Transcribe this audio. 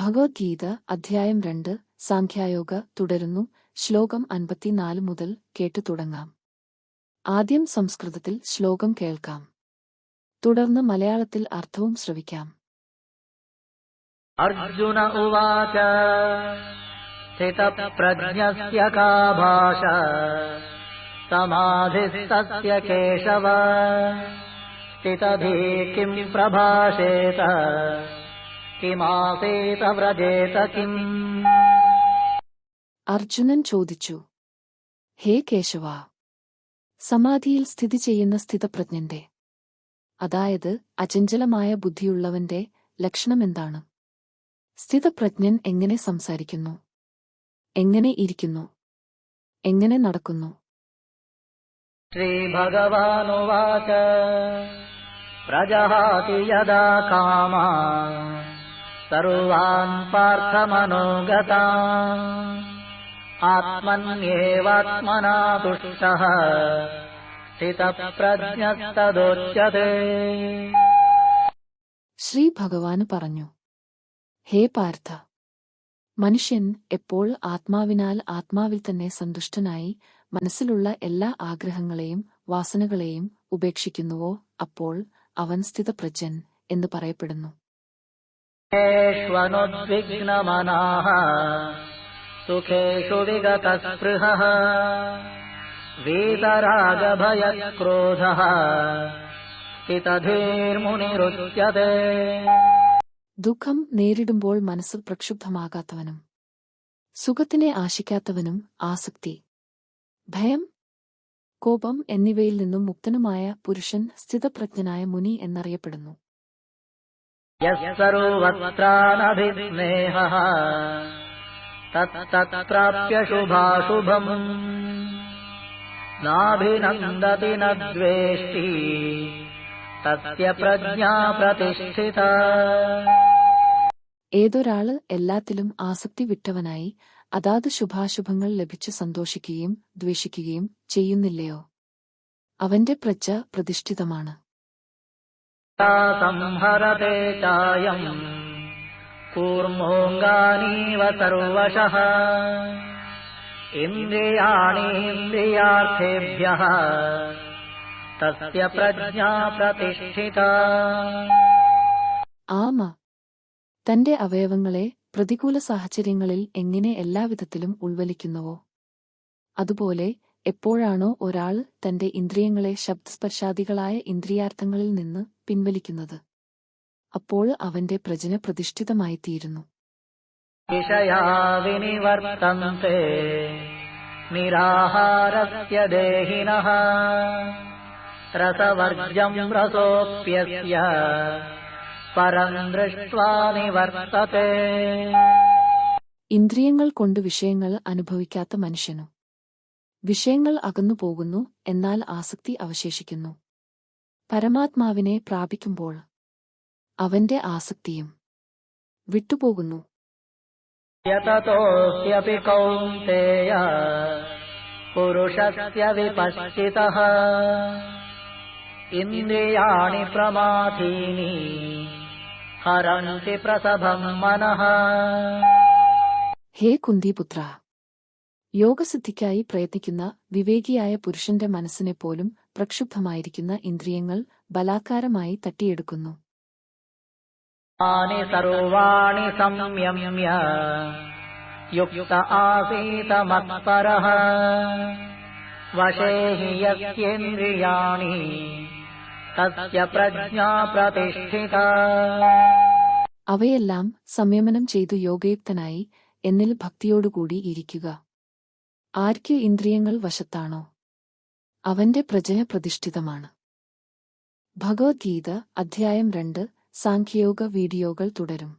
ഭഗവത്ഗീത അധ്യായം രണ്ട് സാഖ്യായോഗ തുടരുന്നു. ശ്ലോകം അൻപത്തിനാല് മുതൽ കേട്ടു തുടങ്ങാം. ആദ്യം സംസ്കൃതത്തിൽ ശ്ലോകം കേൾക്കാം. തുടർന്ന് മലയാളത്തിൽ അർത്ഥവും ശ്രവിക്കാം. അർജുന ഉവാച പ്രഭാഷേത। അർജുനൻ ചോദിച്ചു ഹേ കേശവ സമാധിയിൽ സ്ഥിതി ചെയ്യുന്ന സ്ഥിതപ്രജ്ഞന്റെ അതായത് അചഞ്ചലമായ ബുദ്ധിയുള്ളവന്റെ ലക്ഷണമെന്താണ് സ്ഥിതപ്രജ്ഞൻ എങ്ങനെ സംസാരിക്കുന്നു? എങ്ങനെ ഇരിക്കുന്നു? എങ്ങനെ നടക്കുന്നു? ശ്രീ ഭഗവാനുവാച പ്രജഹാതി യഥാ കാമാ. सर्वान् पार्थमनोगता आत्मन्येवात्मना तुष्टः स्थितप्रज्ञस्तदोच्यते ശ്രീ ഭഗവാന് പറഞ്ഞു ഹേ പാർത്ഥ മനുഷ്യൻ എപ്പോൾ ആത്മാവിനാൽ ആത്മാവിൽ തന്നെ സന്തുഷ്ടനായി മനസ്സിലുള്ള എല്ലാ ആഗ്രഹങ്ങളെയും വാസനകളെയും ഉപേക്ഷിക്കുന്നുവോ അപ്പോൾ അവൻ സ്ഥിതപ്രജ്ഞൻ എന്ന് പറയപ്പെടുന്നു ष्वनुद्विग्नमनाः सुखेषु विगतस्पृहः वीतरागभयक्रोधः स्थितधीर्मुनिरुच्यते ദുഃഖം നേരിടുമ്പോൾ മനസ്സ് പ്രക്ഷുബ്ധമാകാത്തവനും സുഖത്തിനെ ആശിക്കാത്തവനും ആസക്തി ഭയം കോപം എന്നിവയിൽ നിന്നും മുക്തനുമായ പുരുഷൻ സ്ഥിതപ്രജ്ഞനായ മുനി എന്നറിയപ്പെടുന്നു यः सर्वत्रानभिस्नेहः तत्तत्प्राप्य शुभाशुभम् नाभिनन्दति न द्वेष्टि तस्य प्रज्ञा प्रतिष्ठिता ഏതൊരാള് എല്ലാത്തിലും ആസക്തി വിട്ടവനായി അതാത് ശുഭാശുഭങ്ങൾ ലഭിച്ച് സന്തോഷിക്കുകയും ദ്വേഷിക്കുകയും ചെയ്യുന്നില്ലയോ അവന്റെ പ്രജ്ഞ പ്രതിഷ്ഠിതമാണ് संहरते चायम् कूर्मोऽङ्गानीव सर्वशः इन्द्रियाणीन्द्रियार्थेभ्यः तस्य प्रज्ञा प्रतिष्ठिता ആമ തന്റെ അവയവങ്ങളെ പ്രതികൂല സാഹചര്യങ്ങളിൽ എങ്ങനെ എല്ലാവിധത്തിലും ഉൾവലിക്കുന്നുവോ അതുപോലെ എപ്പോഴാണോ ഒരാൾ തന്റെ ഇന്ദ്രിയങ്ങളെ ശബ്ദസ്പർശാദികളായ ഇന്ദ്രിയാർത്ഥങ്ങളിൽ നിന്ന് പിൻവലിക്കുന്നത്. അപ്പോൾ അവന്റെ പ്രജന പ്രതിഷ്ഠിതമായിത്തീരുന്നു. രസോപ്യസ്യ ഇന്ദ്രിയങ്ങൾ കൊണ്ട് വിഷയങ്ങൾ അനുഭവിക്കാത്ത മനുഷ്യനും വിഷയങ്ങൾ അകന്നുപോകുന്നു എന്നാൽ ആസക്തി അവശേഷിക്കുന്നു. പരമാത്മാവിനെ പ്രാപിക്കുമ്പോൾ അവന്റെ ആസക്തിയും വിട്ടുപോകുന്നു. പുരുഷസ്യ ഹരന്തി ഹേ കുന്തിപുത്ര യോഗസിദ്ധിക്കായി പ്രയത്നിക്കുന്ന വിവേകിയായ പുരുഷന്റെ മനസ്സിനെ പോലും പ്രക്ഷുബ്ധമായിരിക്കുന്ന ഇന്ദ്രിയങ്ങൾ ബലാകാരമായി തട്ടിയെടുക്കുന്നു. അവയെല്ലാം സംയമനം ചെയ്തു യോഗയുക്തനായി എന്നിൽ ഭക്തിയോടുകൂടി ഇരിക്കുക. ആർക്ക് ഇന്ദ്രിയങ്ങൾ വശത്താണോ? അവന്റെ പ്രജയ പ്രതിഷ്ഠിതമാണ്. ഭഗവത്ഗീത അധ്യായം രണ്ട് സാഖ്യയോഗ വീഡിയോകൾ തുടരും.